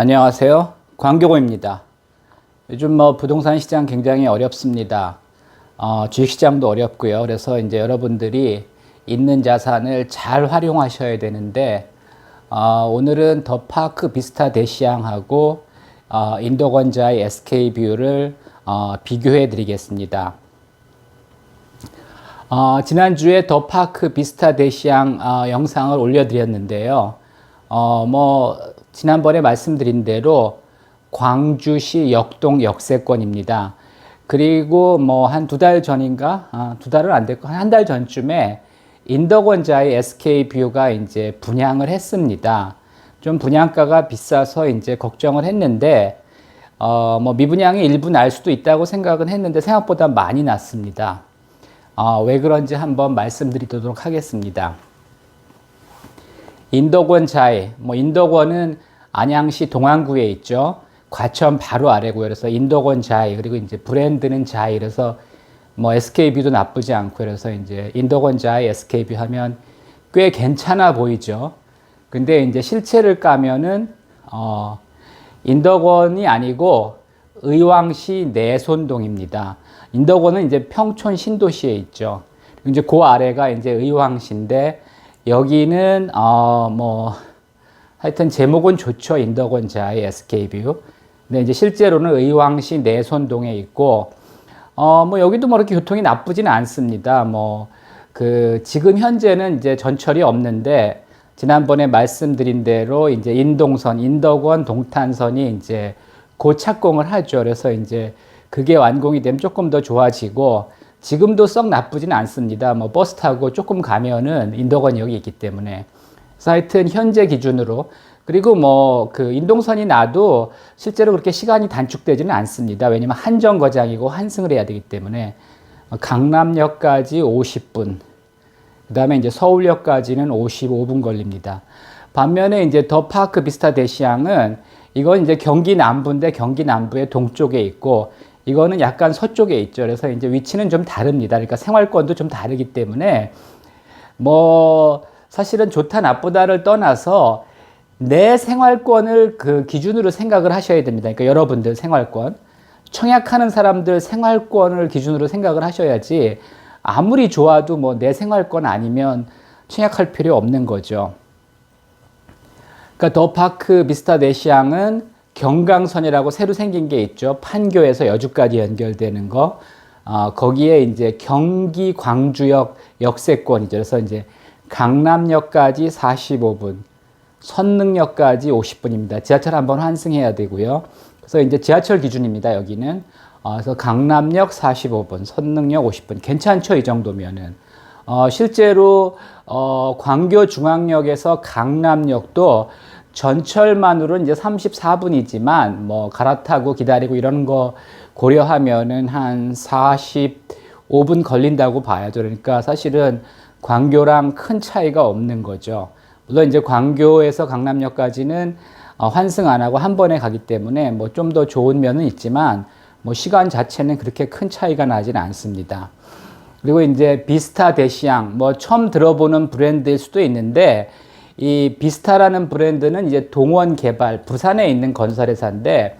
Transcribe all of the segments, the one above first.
안녕하세요. 광교고입니다. 요즘 뭐 부동산 시장 굉장히 어렵습니다. 어, 주식 시장도 어렵고요. 그래서 이제 여러분들이 있는 자산을 잘 활용하셔야 되는데 어, 오늘은 더 파크 비스타 대시양하고 어, 인도건자의 SK 뷰를 어, 비교해 드리겠습니다. 어, 지난주에 더 파크 비스타 대시양 어, 영상을 올려드렸는데요. 어, 뭐, 지난번에 말씀드린 대로 광주시 역동 역세권입니다. 그리고 뭐 한 두 달 전인가? 아, 두 달은 안 됐고, 한 달 전쯤에 인덕원자의 SK 뷰가 이제 분양을 했습니다. 좀 분양가가 비싸서 이제 걱정을 했는데, 어, 뭐 미분양이 일부 날 수도 있다고 생각은 했는데 생각보다 많이 났습니다. 어, 왜 그런지 한번 말씀드리도록 하겠습니다. 인덕원 자이, 뭐 인덕원은 안양시 동안구에 있죠. 과천 바로 아래고요. 그래서 인덕원 자이 그리고 이제 브랜드는 자이 그래서 뭐 SKB도 나쁘지 않고 그래서 이제 인덕원 자이 SKB 하면 꽤 괜찮아 보이죠. 근데 이제 실체를 까면은 어 인덕원이 아니고 의왕시 내손동입니다. 인덕원은 이제 평촌 신도시에 있죠. 이제 그 아래가 이제 의왕시인데 여기는 어 뭐 하여튼 제목은 좋죠. 인덕원자의 SK뷰. 근데 이제 실제로는 의왕시 내손동에 있고 어 뭐 여기도 뭐 이렇게 교통이 나쁘지는 않습니다. 뭐 그 지금 현재는 이제 전철이 없는데 지난번에 말씀드린 대로 이제 인동선, 인덕원 동탄선이 이제 곧 착공을 하죠. 그래서 이제 그게 완공이 되면 조금 더 좋아지고 지금도 썩 나쁘지는 않습니다. 뭐 버스 타고 조금 가면은 인덕원역이 있기 때문에. 하여튼 현재 기준으로 그리고 뭐 그 인동선이 나도 실제로 그렇게 시간이 단축되지는 않습니다. 왜냐면 한정 거장이고 환승을 해야 되기 때문에 강남역까지 50분, 그 다음에 이제 서울역까지는 55분 걸립니다. 반면에 이제 더 파크 비스타 대시양은 이건 이제 경기 남부인데 경기 남부의 동쪽에 있고 이거는 약간 서쪽에 있죠. 그래서 이제 위치는 좀 다릅니다. 그러니까 생활권도 좀 다르기 때문에 뭐 사실은 좋다 나쁘다를 떠나서 내 생활권을 그 기준으로 생각을 하셔야 됩니다. 그러니까 여러분들 생활권. 청약하는 사람들 생활권을 기준으로 생각을 하셔야지 아무리 좋아도 뭐 내 생활권 아니면 청약할 필요 없는 거죠. 그러니까 더 파크 비스타 대시양은 경강선이라고 새로 생긴 게 있죠. 판교에서 여주까지 연결되는 거. 어, 거기에 이제 경기 광주역 역세권이죠. 그래서 이제 강남역까지 45분, 선릉역까지 50분입니다. 지하철 한번 환승해야 되고요. 그래서 이제 지하철 기준입니다. 여기는. 어, 그래서 강남역 45분, 선릉역 50분. 괜찮죠? 이 정도면은. 어, 실제로 어, 광교 중앙역에서 강남역도 전철만으로는 이제 34분이지만 뭐 갈아타고 기다리고 이런 거 고려하면은 한 45분 걸린다고 봐야죠. 그러니까 사실은 광교랑 큰 차이가 없는 거죠. 물론 이제 광교에서 강남역까지는 어, 환승 안 하고 한 번에 가기 때문에 뭐 좀 더 좋은 면은 있지만 뭐 시간 자체는 그렇게 큰 차이가 나지는 않습니다. 그리고 이제 비스타 대시양 뭐 처음 들어보는 브랜드일 수도 있는데 이 비스타라는 브랜드는 이제 동원 개발 부산에 있는 건설회사인데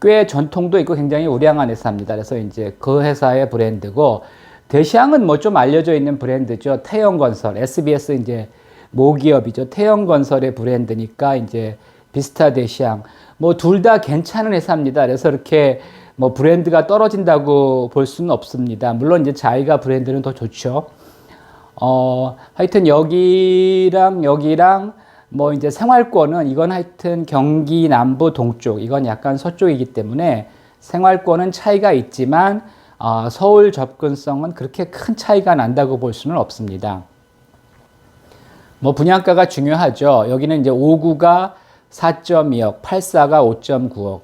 꽤 전통도 있고 굉장히 우량한 회사입니다. 그래서 이제 그 회사의 브랜드고 대시양은 뭐 좀 알려져 있는 브랜드죠. 태영건설, SBS 이제 모기업이죠. 태영건설의 브랜드니까 이제 비스타 대시양 뭐둘 다 괜찮은 회사입니다. 그래서 이렇게 뭐 브랜드가 떨어진다고 볼 수는 없습니다. 물론 이제 자기가 브랜드는 더 좋죠. 어, 하여튼 여기랑 여기랑 뭐 이제 생활권은 이건 하여튼 경기 남부 동쪽, 이건 약간 서쪽이기 때문에 생활권은 차이가 있지만 어, 서울 접근성은 그렇게 큰 차이가 난다고 볼 수는 없습니다. 뭐 분양가가 중요하죠. 여기는 이제 5구가 4.2억, 84가 5.9억,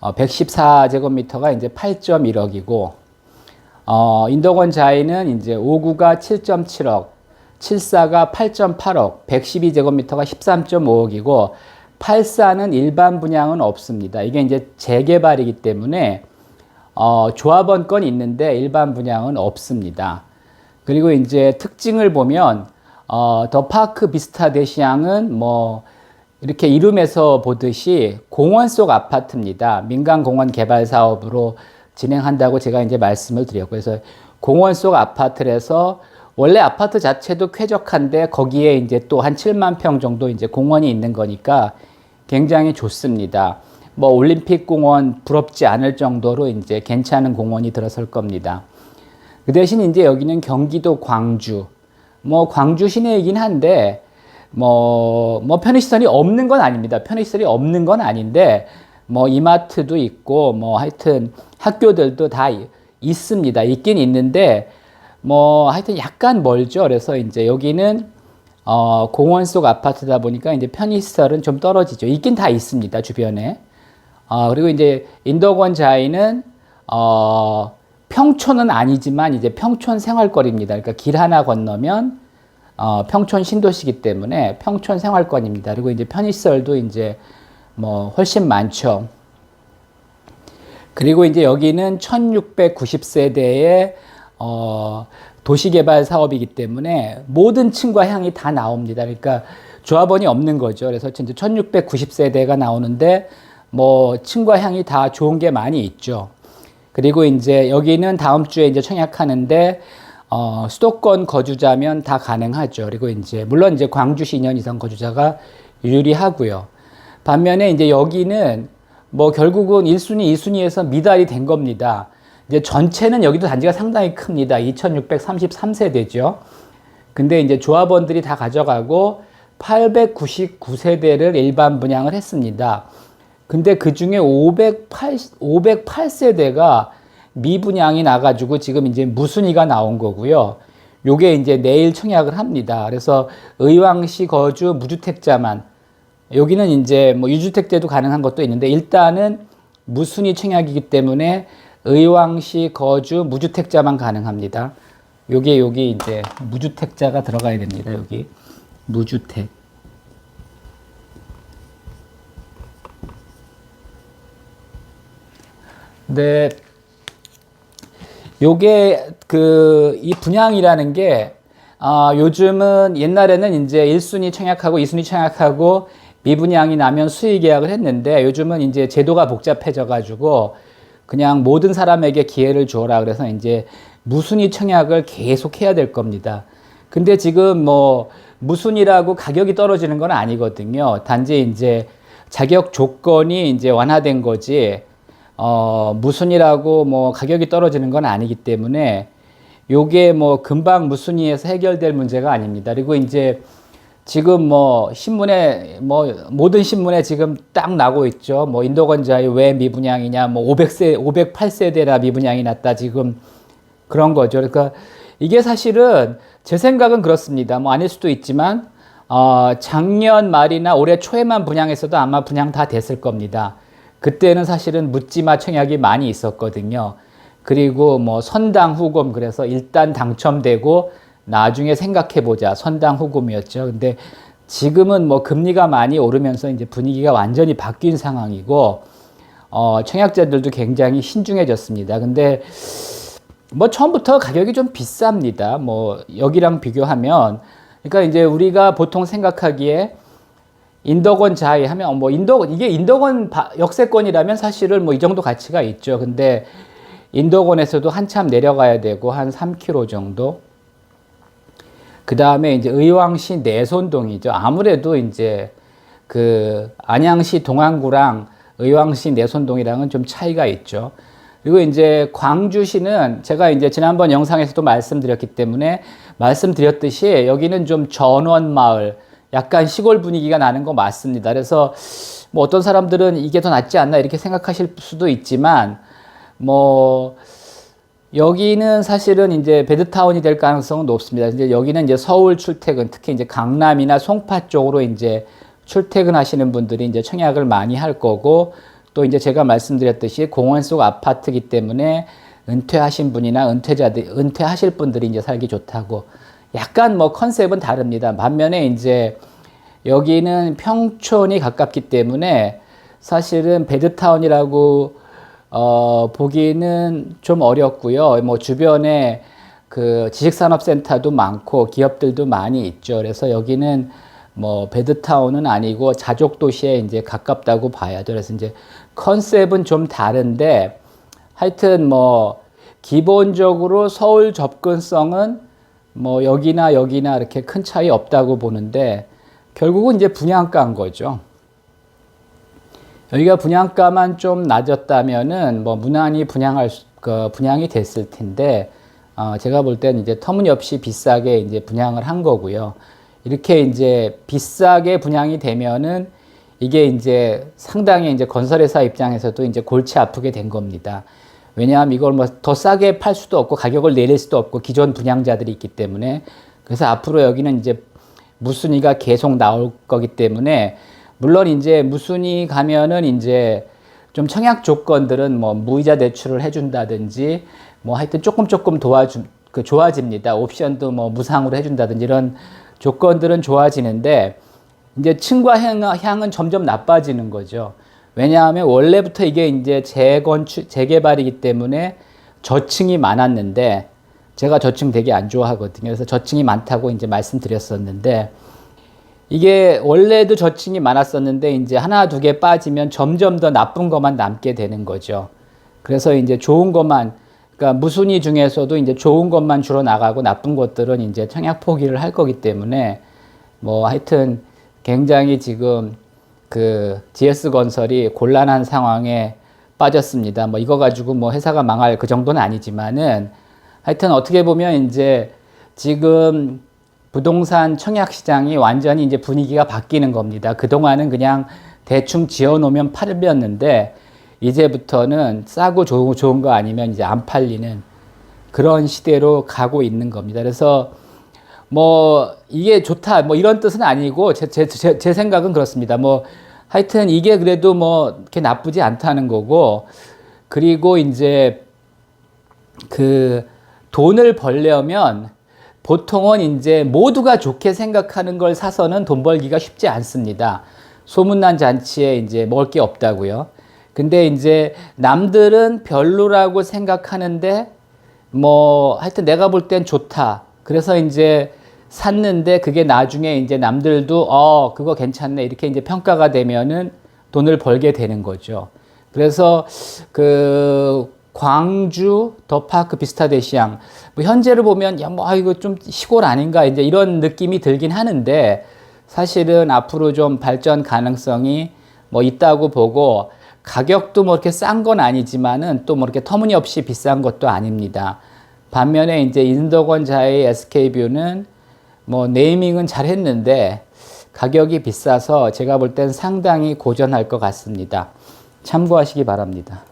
어, 114제곱미터가 이제 8.1억이고, 어, 인덕원 자이는 이제 5구가 7.7억, 74가 8.8억, 112제곱미터가 13.5억이고, 84는 일반 분양은 없습니다. 이게 이제 재개발이기 때문에, 어, 조합원 건 있는데 일반 분양은 없습니다. 그리고 이제 특징을 보면, 어, 더 파크 비스타 대시양은 뭐, 이렇게 이름에서 보듯이 공원 속 아파트입니다. 민간 공원 개발 사업으로 진행한다고 제가 이제 말씀을 드렸고 그래서 공원 속 아파트에서 원래 아파트 자체도 쾌적한데 거기에 이제 또 한 7만 평 정도 이제 공원이 있는 거니까 굉장히 좋습니다. 뭐 올림픽 공원 부럽지 않을 정도로 이제 괜찮은 공원이 들어설 겁니다. 그 대신 이제 여기는 경기도 광주, 뭐 광주 시내이긴 한데 뭐, 뭐 편의시설이 없는 건 아닙니다. 편의시설이 없는 건 아닌데 뭐 이마트도 있고 뭐 하여튼 학교들도 다 이- 있습니다. 있긴 있는데 뭐 하여튼 약간 멀죠. 그래서 이제 여기는 어 공원 속 아파트다 보니까 이제 편의시설은 좀 떨어지죠. 있긴 다 있습니다. 주변에. 어 그리고 이제 인덕원 자이는 어 평촌은 아니지만 이제 평촌 생활거리입니다. 그러니까 길 하나 건너면 어, 평촌 신도시기 때문에 평촌 생활권입니다. 그리고 이제 편의시설도 이제 뭐 훨씬 많죠. 그리고 이제 여기는 1690세대의 어, 도시개발 사업이기 때문에 모든 층과 향이 다 나옵니다. 그러니까 조합원이 없는 거죠. 그래서 이제 1690세대가 나오는데 뭐 층과 향이 다 좋은 게 많이 있죠. 그리고 이제 여기는 다음 주에 이제 청약하는데 어, 수도권 거주자면 다 가능하죠. 그리고 이제 물론 이제 광주시 2년 이상 거주자가 유리하고요. 반면에 이제 여기는 뭐 결국은 1순위, 2순위에서 미달이 된 겁니다. 이제 전체는 여기도 단지가 상당히 큽니다. 2633세대죠. 근데 이제 조합원들이 다 가져가고 899세대를 일반 분양을 했습니다. 근데 그 중에 508, 508세대가 미분양이 나가지고 지금 이제 무순위가 나온 거고요. 요게 이제 내일 청약을 합니다. 그래서 의왕시 거주 무주택자만 여기는 이제 뭐 유주택제도 가능한 것도 있는데 일단은 무순위 청약이기 때문에 의왕시 거주 무주택자만 가능합니다. 요게 여기 이제 무주택자가 들어가야 됩니다. 여기 무주택. 네. 요게 그 이 분양이라는 게 아, 요즘은 옛날에는 이제 1순위 청약하고 2순위 청약하고 미분양이 나면 수의 계약을 했는데 요즘은 이제 제도가 복잡해져 가지고 그냥 모든 사람에게 기회를 줘라 그래서 이제 무순위 청약을 계속 해야 될 겁니다. 근데 지금 뭐 무순위라고 가격이 떨어지는 건 아니거든요. 단지 이제 자격 조건이 이제 완화된 거지 어, 무순위라고 뭐 가격이 떨어지는 건 아니기 때문에 요게 뭐 금방 무순위에서 해결될 문제가 아닙니다. 그리고 이제 지금 뭐 신문에 뭐 모든 신문에 지금 딱 나고 있죠. 뭐 인도 건자의 왜 미분양이냐, 뭐 500세, 508세대라 미분양이 났다 지금 그런 거죠. 그러니까 이게 사실은 제 생각은 그렇습니다. 뭐 아닐 수도 있지만 어, 작년 말이나 올해 초에만 분양했어도 아마 분양 다 됐을 겁니다. 그때는 사실은 묻지마 청약이 많이 있었거든요. 그리고 뭐 선당 후금 그래서 일단 당첨되고 나중에 생각해 보자 선당 후금이었죠. 근데 지금은 뭐 금리가 많이 오르면서 이제 분위기가 완전히 바뀐 상황이고 어 청약자들도 굉장히 신중해졌습니다. 근데 뭐 처음부터 가격이 좀 비쌉니다. 뭐 여기랑 비교하면 그러니까 이제 우리가 보통 생각하기에 인덕원 자이 하면 뭐 인덕 이게 인덕원 바- 역세권이라면 사실은 뭐 이 정도 가치가 있죠. 근데 인덕원에서도 한참 내려가야 되고 한 3km 정도. 그 다음에 이제 의왕시 내손동이죠. 아무래도 이제 그 안양시 동안구랑 의왕시 내손동이랑은 좀 차이가 있죠. 그리고 이제 광주시는 제가 이제 지난번 영상에서도 말씀드렸기 때문에 말씀드렸듯이 여기는 좀 전원 마을, 약간 시골 분위기가 나는 거 맞습니다. 그래서 뭐 어떤 사람들은 이게 더 낫지 않나 이렇게 생각하실 수도 있지만 뭐 여기는 사실은 이제 베드타운이 될 가능성은 높습니다. 이제 여기는 이제 서울 출퇴근, 특히 이제 강남이나 송파 쪽으로 이제 출퇴근하시는 분들이 이제 청약을 많이 할 거고 또 이제 제가 말씀드렸듯이 공원 속 아파트이기 때문에 은퇴하신 분이나 은퇴자들, 은퇴하실 분들이 이제 살기 좋다고 약간 뭐 컨셉은 다릅니다. 반면에 이제 여기는 평촌이 가깝기 때문에 사실은 베드타운이라고 어, 보기는 좀 어렵고요. 뭐 주변에 그 지식산업센터도 많고 기업들도 많이 있죠. 그래서 여기는 뭐 베드타운은 아니고 자족 도시에 이제 가깝다고 봐야 돼. 그래서 이제 컨셉은 좀 다른데 하여튼 뭐 기본적으로 서울 접근성은 뭐 여기나 여기나 이렇게 큰 차이 없다고 보는데 결국은 이제 분양가인 거죠. 여기가 분양가만 좀 낮았다면은 뭐 무난히 분양할 수, 그 분양이 됐을 텐데 어 제가 볼 때는 이제 터무니없이 비싸게 이제 분양을 한 거고요. 이렇게 이제 비싸게 분양이 되면은 이게 이제 상당히 이제 건설회사 입장에서도 이제 골치 아프게 된 겁니다. 왜냐하면 이걸 뭐 더 싸게 팔 수도 없고 가격을 내릴 수도 없고 기존 분양자들이 있기 때문에 그래서 앞으로 여기는 이제 무순위가 계속 나올 거기 때문에 물론 이제 무순위 가면은 이제 좀 청약 조건들은 뭐 무이자 대출을 해준다든지 뭐 하여튼 조금 조금 도와주 그 좋아집니다. 옵션도 뭐 무상으로 해준다든지 이런 조건들은 좋아지는데 이제 층과 향- 향은 점점 나빠지는 거죠. 왜냐하면 원래부터 이게 이제 재건축 재개발이기 때문에 저층이 많았는데 제가 저층 되게 안 좋아하거든요. 그래서 저층이 많다고 이제 말씀드렸었는데 이게 원래도 저층이 많았었는데 이제 하나 두 개 빠지면 점점 더 나쁜 것만 남게 되는 거죠. 그래서 이제 좋은 것만 그러니까 무순위 중에서도 이제 좋은 것만 주로 나가고 나쁜 것들은 이제 청약 포기를 할 거기 때문에 뭐 하여튼 굉장히 지금 그 GS 건설이 곤란한 상황에 빠졌습니다. 뭐 이거 가지고 뭐 회사가 망할 그 정도는 아니지만은 하여튼 어떻게 보면 이제 지금 부동산 청약 시장이 완전히 이제 분위기가 바뀌는 겁니다. 그동안은 그냥 대충 지어 놓으면 팔렸는데 이제부터는 싸고 좋은, 좋은 거 아니면 이제 안 팔리는 그런 시대로 가고 있는 겁니다. 그래서 뭐 이게 좋다 뭐 이런 뜻은 아니고 제, 제, 제, 제 생각은 그렇습니다. 뭐 하여튼 이게 그래도 뭐 이렇게 나쁘지 않다는 거고 그리고 이제 그 돈을 벌려면 보통은 이제 모두가 좋게 생각하는 걸 사서는 돈 벌기가 쉽지 않습니다. 소문난 잔치에 이제 먹을 게 없다고요. 근데 이제 남들은 별로라고 생각하는데 뭐 하여튼 내가 볼 땐 좋다. 그래서 이제 샀는데 그게 나중에 이제 남들도 어 그거 괜찮네 이렇게 이제 평가가 되면은 돈을 벌게 되는 거죠. 그래서 그 광주 더파크 비스타데시앙 뭐 현재를 보면 야 뭐 아 이거 좀 시골 아닌가 이제 이런 느낌이 들긴 하는데 사실은 앞으로 좀 발전 가능성이 뭐 있다고 보고 가격도 뭐 이렇게 싼 건 아니지만은 또 뭐 이렇게 터무니없이 비싼 것도 아닙니다. 반면에 이제 인덕원 자의 SK뷰는 뭐 네이밍은 잘 했는데 가격이 비싸서 제가 볼 땐 상당히 고전할 것 같습니다. 참고하시기 바랍니다.